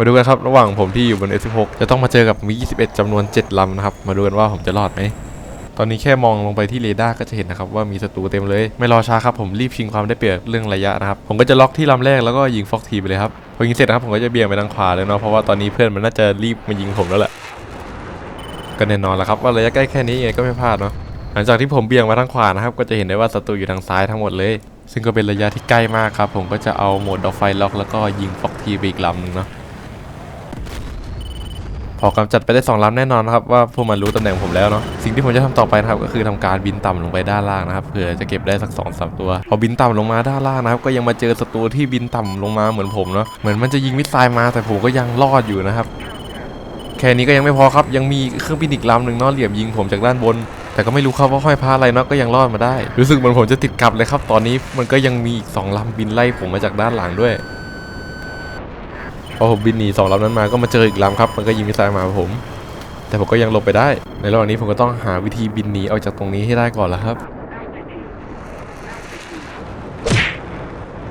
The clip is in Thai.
มาดูกันครับระหว่างผมที่อยู่บน S16 จะต้องมาเจอกับมี 21จำนวน 7ลำนะครับ มาดูกันว่าผมจะรอดไหมตอนนี้แค่มองลงไปที่เรดาร์ก็จะเห็นนะครับว่ามีศัตรูเต็มเลย ไม่รอช้าครับผมรีบชิงความได้เปรียบเรื่องระยะนะครับผมก็จะล็อกที่ลำแรกแล้วก็ยิงฟอกทีไปเลยครับพอยิงเสร็จนะครับผมก็จะเบี่ยงไปทางขวาเลยเนาะเพราะว่าตอนนี้เพื่อนมันน่าจะรีบมายิงผมแล้วแหละก็แน่นอนแหละครับว่าระยะใกล้แค่นี้ยังไงก็ไม่พลาดเนาะหลังจากที่ผมเบี่ยงมาทางขวานะครับก็จะเห็นได้ว่าศัตรูอยู่ทางซ้ายทั้งหมดเลย ซึ่งก็เป็นระยะที่ใกล้มากครับผมก็จะเอาโหมดดอกไฟล็อกแล้วก็ยิงฟอกทีไปอีกลำหนึงเนาะ พอกำจัดไปได้สองลำแน่นอนนะครับว่าพวกมันรู้ตำแหน่งผมแล้วเนาะสิ่งที่ผมจะทำต่อไปนะครับก็คือทำการบินต่ำลงไปด้านล่างนะครับเพื่อจะเก็บได้สักสองสามตัวพอบินต่ำลงมาด้านล่างนะครับก็ยังมาเจอศัตรูที่บินต่ำลงมาเหมือนผมเนาะเหมือนมันจะยิงมิสไซล์มาแต่ผมก็ยังรอดอยู่นะครับแค่นี้ก็ยังไม่พอครับยังมีเครื่องบินอีกลำหนึ่งเนาะเหลี่ยมยิงผมจากด้านบน แต่ก็ไม่รู้ครับว่าห้อยพระอะไรเนาะก็ยังรอดมาได้ รู้สึกเหมือนผมจะติดกับเลยครับ ตอนนี้มันก็ยังมีอีกสองลำบินไล่ผมมาจากด้านหลังด้วย พอผมบินหนีสองลำนั้นมาก็มาเจออีกลำครับมันก็ยิงมิสไซล์มาผม แต่ผมก็ยังหลบไปได้ ในระหว่างนี้ผมก็ต้องหาวิธีบินหนีออกจากตรงนี้ให้ได้ก่อนละครับ